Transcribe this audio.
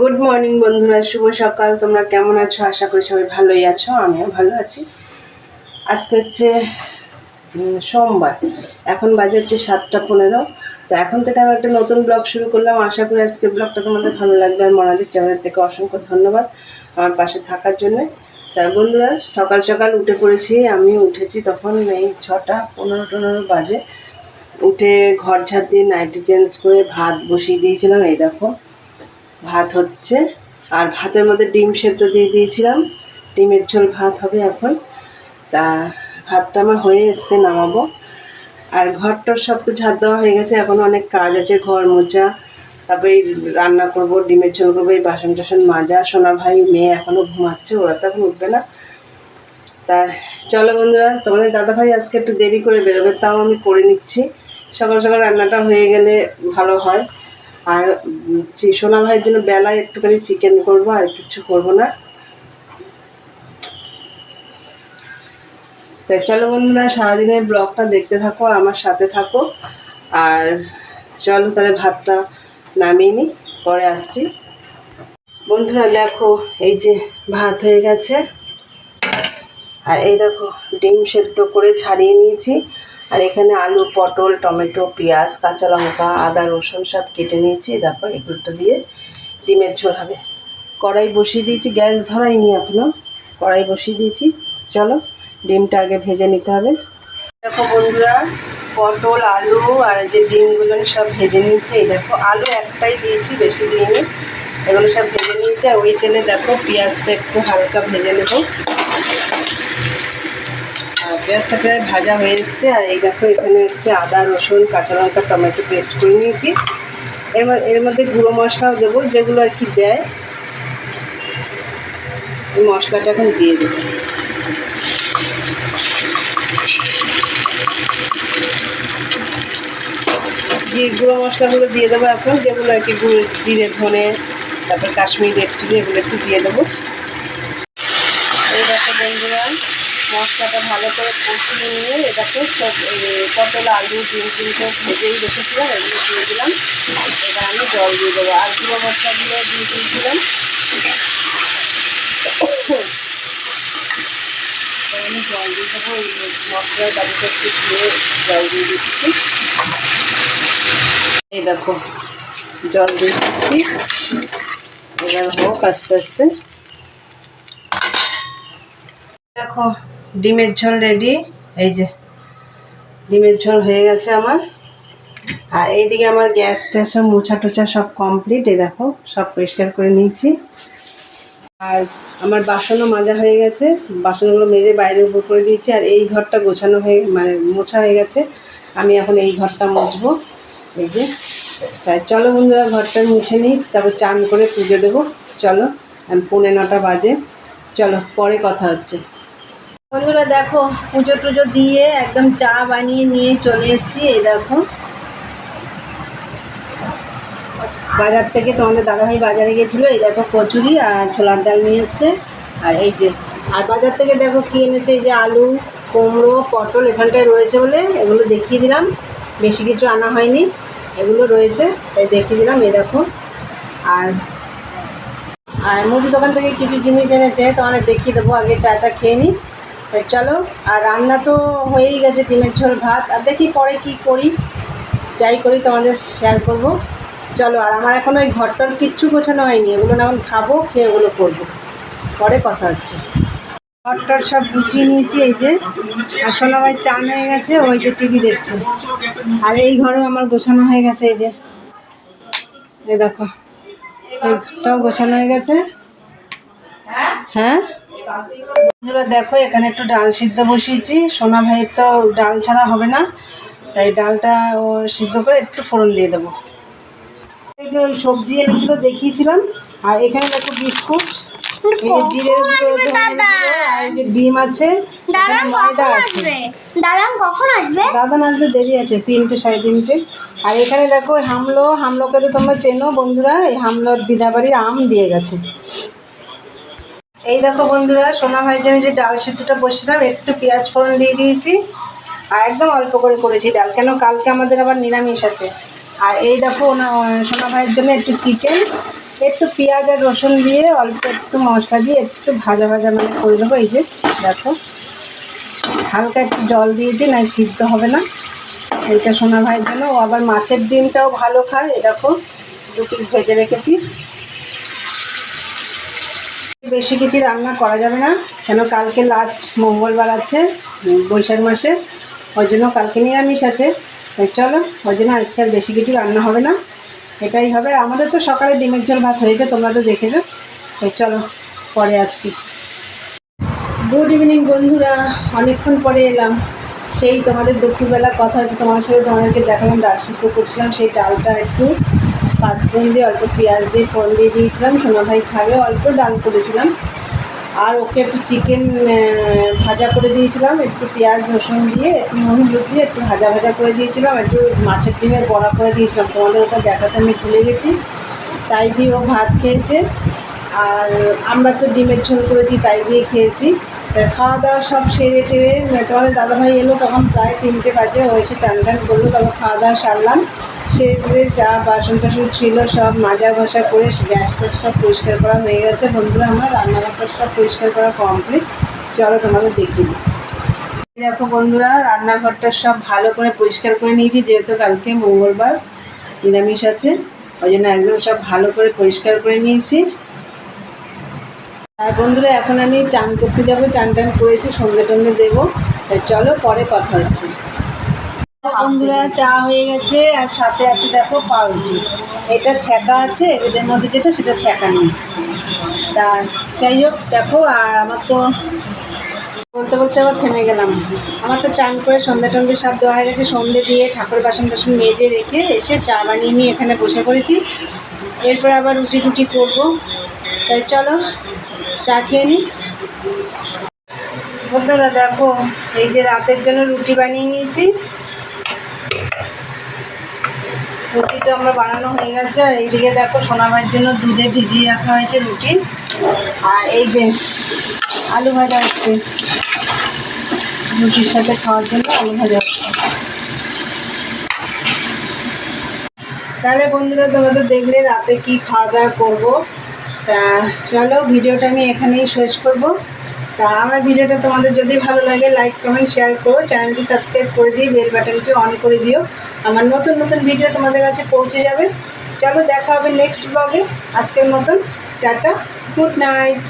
Good morning বন্ধুরা। শুভ সকাল। তোমরা কেমন আছো? আশা করি সবাই ভালোই আছো। আমিও ভালো আছি। আজকে হচ্ছে সোমবার। এখন বাজে হচ্ছে সাতটা পনেরো। তো এখন থেকে আমি একটা নতুন ব্লগ শুরু করলাম। আশা করি আজকে ব্লগটা তোমাদের ভালো লাগবে। আর মনালির চ্যানেল থেকে অসংখ্য ধন্যবাদ আমার পাশে থাকার জন্যে। তা বন্ধুরা, সকাল সকাল উঠে পড়েছি। আমি উঠেছি তখন এই ছটা পনেরো টনেরো বাজে। উঠে ঘর ঝাড় দিয়ে নাইটি চেঞ্জ করে ভাত বসিয়ে দিয়েছিলাম। এই দেখো ভাত হচ্ছে। আর ভাতের মধ্যে ডিম সেদ্ধ দিয়ে দিয়েছিলাম। ডিমের ঝোল ভাত হবে এখন। তা ভাতটা আমার হয়ে এসছে, নামাবো। আর ঘরটার সব তো ঝাড় দেওয়া হয়ে গেছে। এখন অনেক কাজ আছে, ঘর মোছা, তারপরে রান্না করব, ডিমের ঝোল করব, এই বাসন টাসন মাজা। সোনা ভাই মেয়ে এখনও ঘুমাচ্ছে, ওরা তো এখন উঠবে না। তা চলো বন্ধুরা, তোমাদের দাদা ভাই আজকে একটু দেরি করে বেরোবে, তাও আমি করে নিচ্ছি। সকাল সকাল রান্নাটা হয়ে গেলে ভালো হয়। আর সোনা ভাইয়ের জন্য বেলায় একটুখানি চিকেন করব আর কিছু করব না। তাই চলো বন্ধুরা, সারাদিনের ব্লগটা দেখতে থাকো, আমার সাথে থাকো। আর চলো তাহলে ভাতটা নামিয়ে নিই পরে আসছি। বন্ধুরা, দেখো, এই যে ভাত হয়ে গেছে। আর এই দেখো, ডিম সেদ্ধ করে ছাড়িয়ে নিয়েছি। আর এখানে আলু, পটল, টমেটো, পেঁয়াজ, কাঁচা লঙ্কা, আদা, রসুন সব কেটে নিয়েছি। দেখো, এগুলোটা দিয়ে ডিমের ঝোল হবে। কড়াই বসিয়ে দিয়েছি, গ্যাস ধরাইনি এখনও কড়াই বসিয়ে দিয়েছি। চলো, ডিমটা আগে ভেজে নিতে হবে। দেখো বন্ধুরা, পটল, আলু আর যে ডিমগুলো সব ভেজে নিয়েছি। এই দেখো, আলু একটাই দিয়েছি, বেশি দিইনি। এগুলো সব ভেজে নিয়েছি। আর ওই তেলে দেখো, পেঁয়াজটা একটু হালকা ভেজে নেব। পেঁয়াজটা প্রায় ভাজা হয়ে এসছে। আর এই দেখো, এখানে হচ্ছে আদা, রসুন, কাঁচা লঙ্কা, টমেটো পেস্ট করে নিয়েছি। এর এর মধ্যে গুঁড়ো মশলাও দেবো, যেগুলো আর কি দেয়। এই মশলাটা এখন দিয়ে দেবো। যে গুঁড়ো মশলাগুলো দিয়ে দেবো এখন, যেগুলো আর কি জিরে, ধনে, তারপর কাশ্মীরি রেড চিলি, এগুলো একটু দিয়ে দেবো। এই দেখো বন্ধুরা মশলাটা ভালো করে কষিয়ে নিয়ে এটাকে সব পটল, আলু, ডিম টিমকে ভেজেই রেখেছিলাম, এগুলো দিয়ে দিলাম। এবার আমি জল দিয়ে দেবো। আর গুঁড়ো মশলাগুলো দিয়ে দিয়েছিলাম। আমি জল দিয়ে দেবো। ওই মশলার বাড়িটা একটু ধুয়ে জল দিয়ে দিচ্ছি। এই দেখো, জল দিয়ে দিচ্ছি। এবার হোক আস্তে আস্তে। দেখো ডিমের ঝোল রেডি। এই যে, ডিমের ঝোল হয়ে গেছে আমার। আর এইদিকে আমার গ্যাস ট্যাস মোছা টোছা সব কমপ্লিট। এই দেখো, সব পরিষ্কার করে নিয়েছি। আর আমার বাসনও মাজা হয়ে গেছে। বাসনগুলো মেজে বাইরে উপর করে দিয়েছি। আর এই ঘরটা গোছানো হয়ে মানে মোছা হয়ে গেছে। আমি এখন এই ঘরটা মুছবো। এই যে, তাই চলো বন্ধুরা, ঘরটা মুছে নিই। তারপর চান করে পুজো দেবো। চলো পৌনে নটা বাজে। চলো, পরে কথা হচ্ছে। বন্ধুরা দেখো, পুজো টুজো দিয়ে একদম চা বানিয়ে নিয়ে চলে এসেছি, এই দেখো। বাজার থেকে তোমাদের দাদাভাই বাজারে গেছিল, এই দেখো কচুরি আর ছোলার ডাল নিয়ে এসছে। আর এই যে, আর বাজার থেকে দেখো কী এনেছে, এই যে আলু, কুমড়ো, পটল এখানটায় রয়েছে বলে এগুলো দেখিয়ে দিলাম। বেশি কিছু আনা হয়নি, এগুলো রয়েছে, তাই দেখিয়ে দিলাম, এই দেখো। আর আর মুদি দোকান থেকে কিছু জিনিস এনেছে তোমাদের দেখিয়ে দেবো, আগে চাটা খেয়ে নিই। চলো, আর রান্না তো হয়েই গেছে ডিমের ঝোল, ভাত। আর দেখি পরে কি করি। যাই করি, তোমাদের শেয়ার করব। চলো, আর আমার এখন ওই ঘরটার কিচ্ছু গোছানো হয়নি। এগুলো না এখন খাব, খেয়ে ওগুলো করব। পরে কথা হচ্ছে। ঘরটার সব গুছিয়ে নিয়েছি, এই যে। আর সোনাভাই চান হয়ে গেছে ওই যে টিভি দেখছে। আর এই ঘরও আমার গোছানো হয়ে গেছে, এই যে। এই দেখো এইটাও গোছানো হয়ে গেছে। হ্যাঁ? বন্ধুরা দেখো এখানে একটু ডাল সিদ্ধ বসিয়েছি। সোনা ভাইয়ের তো ডাল ছাড়া হবে না তাই ডালটা ও সিদ্ধ করে একটু ফোড়ন দিয়ে দেবো। ওই সবজি এনেছিল দেখিয়েছিলাম। আর এখানে দেখো বিস্কুট ডিম আছে ময়দা আছে। দাঁড়ান কখন আসবে দেরি আছে তিনটে সাড়ে তিনটে। আর এখানে দেখো হামলো হামলোকে তো তোমরা চেনো বন্ধুরা এই হামলোর দিদাবাড়ির আম দিয়ে গেছে। এই দেখো বন্ধুরা, সোনা ভাইয়ের জন্য যে ডাল সিদ্ধটা বসছিলাম, একটু পেঁয়াজ ফোড়ন দিয়ে দিয়েছি। আর একদম অল্প করে করেছি ডাল, কেন কালকে আমাদের আবার নিরামিষ আছে। আর এই দেখো সোনা ভাইয়ের জন্য একটু চিকেন, একটু পেঁয়াজ আর রসুন দিয়ে অল্প একটু মশলা দিয়ে একটু ভাজা ভাজা মানে করে দেবো এই যে, দেখো, হালকা একটু জল দিয়েছি না সিদ্ধ হবে না। এইটা সোনা ভাইয়ের জন্য। ও আবার মাছের ডিমটাও ভালো খায় এ দেখো, দু পিস ভেজে রেখেছি। বেশি কিছু রান্না করা যাবে না, কেন কালকে লাস্ট মঙ্গলবার আছে বৈশাখ মাসে, ওই জন্য কালকে নিরামিষ আছে। চলো, ওই জন্য আজকে আর বেশি কিছু রান্না হবে না। এটাই হবে। আমাদের তো সকালে ডিমের ঝোল ভাত হয়েছে, তোমরা তো দেখেছ তাই চলো, পরে আসছি। গুড ইভিনিং বন্ধুরা, অনেকক্ষণ পরে এলাম। সেই তোমাদের দুপুরবেলা কথা হচ্ছে, তোমাদের সাথে তোমাদেরকে দেখালাম ডাল সিদ্ধ করছিলাম, সেই ডালটা একটু পাঁচফোড়ন দিয়ে, অল্প পেঁয়াজ দিয়ে ফোড়ন দিয়ে দিয়েছিলাম। সোনা ভাই খাবে, অল্প ডাল করেছিলাম। আর ওকে একটু চিকেন ভাজা করে দিয়েছিলাম, একটু পেঁয়াজ, রসুন দিয়ে, একটু নুন হলুদ দিয়ে, একটু ভাজা ভাজা করে দিয়েছিলাম, একটু মাছের ডিমের বড়া করে দিয়েছিলাম। তোমাদের ওটা দেখাতে আমি ভুলে গেছি। তাই দিয়ে ও ভাত খেয়েছে। আর আমরা তো ডিমের ঝোল করেছি, তাই দিয়ে খেয়েছি। খাওয়া দাওয়া সব সেরে টেরে মানে তোমাদের দাদাভাই এলো তখন প্রায় তিনটে বাজে, ও এসে চান টান করল তারপর খাওয়া দাওয়া সারলাম। সেরে যা বাসন টাসন ছিল সব মাজা ঘষা করে গ্যাস ট্যাস সব পরিষ্কার করা হয়ে গেছে। বন্ধুরা, আমার রান্নাঘরটা সব পরিষ্কার করা কমপ্লিট চলো তোমাদের দেখিয়ে দিই। দেখো বন্ধুরা, রান্নাঘরটা সব ভালো করে পরিষ্কার করে নিয়েছি, যেহেতু কালকে মঙ্গলবার নিরামিষ আছে, ওই জন্য একদম সব ভালো করে পরিষ্কার করে নিয়েছি। আর বন্ধুরা, এখন আমি চান করতে যাব, চান টান করে এসে সন্ধে টন্ধে দেবো। চলো পরে কথা হচ্ছে। বন্ধুরা, চা হয়ে গেছে আর সাথে আছে দেখো পাউরুটি। এটা ছ্যাঁকা আছে, এদের মধ্যে যেটা সেটা ছ্যাঁকা নেই। তা যাই হোক, দেখো, আর আমার তো বলতে বলতে আবার থেমে গেলাম। আমার তো চান করে সন্ধ্যে টন্ধে সব দেওয়া হয়ে গেছে, সন্ধে দিয়ে ঠাকুর বাসন টাসন মেজে রেখে এসে চা বানিয়ে নিয়ে এখানে বসে পড়েছি। এরপরে আবার রুটি টুটি করব। তাই চলো, চা খেয়ে নিই বন্ধুরা, দেখো, এই যে রাতের জন্য রুটি বানিয়ে নিয়েছি। রুটিটা আমরা বানানো হয়ে গেছে। আর এইদিকে দেখো সোনা ভাইয়ের জন্য দুধে ভিজিয়ে রাখা হয়েছে রুটি। আর এই যে আলু ভাজা হচ্ছে। রুটির সাথে খাওয়ার জন্য আলু ভাজা হচ্ছে। তাহলে বন্ধুরা তোমরা তো দেখলে রাতে কি খাওয়া দাওয়া করব? তা চলো, ভিডিওটা আমি এখানেই শেষ করব। তা আমার ভিডিওটা তোমাদের যদি ভালো লাগে লাইক কমেন্ট শেয়ার করো। চ্যানেলটি সাবস্ক্রাইব করে দিয়ে বেল বাটনটি অন করে দিও। আমার নতুন নতুন ভিডিও তোমাদের কাছে পৌঁছে যাবে। চলো, দেখা হবে নেক্সট ব্লগে আজকের মতন, টাটা গুড নাইট